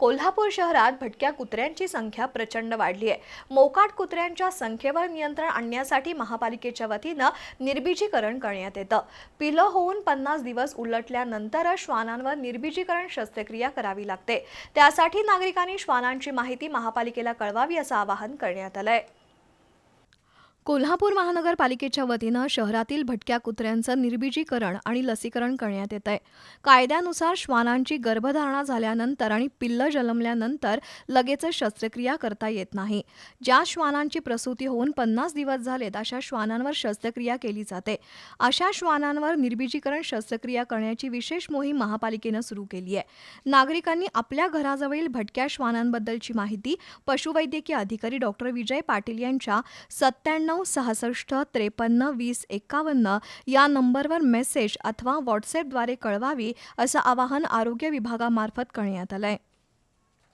कोल्हापूर शहरात भटक्या कुत्र्यांची संख्या प्रचंड वाढली आहे. मोकाट कुत्र्यांच्या संख्येवर नियंत्रण आणण्यासाठी महापालिकेच्या वतीनं निर्बीजीकरण करण्यात येतं. पिलं होऊन पन्नास दिवस उलटल्यानंतरच श्वानांवर निर्बीजीकरण शस्त्रक्रिया करावी लागते. त्यासाठी नागरिकांनी श्वानांची माहिती महापालिकेला कळवावी असं आवाहन करण्यात आलं आहे कोल्हापूर महानगरपालिकेच्या वतीनं शहरातील भटक्या कुत्र्यांचं निर्बीजीकरण आणि लसीकरण करण्यात येत आहे कायद्यानुसार श्वानांची गर्भधारणा झाल्यानंतर आणि पिल्लं जन्मल्यानंतर लगेचच शस्त्रक्रिया करता येत नाही. ज्या श्वानांची प्रसूती होऊन पन्नास दिवस झालेत अशा श्वानांवर शस्त्रक्रिया केली जाते. अशा श्वानांवर निर्बीजीकरण शस्त्रक्रिया करण्याची विशेष मोहीम महापालिकेनं सुरू केली आहे. नागरिकांनी आपल्या घराजवळील भटक्या श्वानांबद्दलची माहिती पशुवैद्यकीय अधिकारी डॉक्टर विजय पाटील यांच्या सत्त्याण्णव सहासष्ट त्रेपन्न वीस एकावन्न या नंबरवर मेसेज अथवा व्हॉट्सॲपद्वारे कळवावी असं आवाहन आरोग्य विभागामार्फत करण्यात आलंय.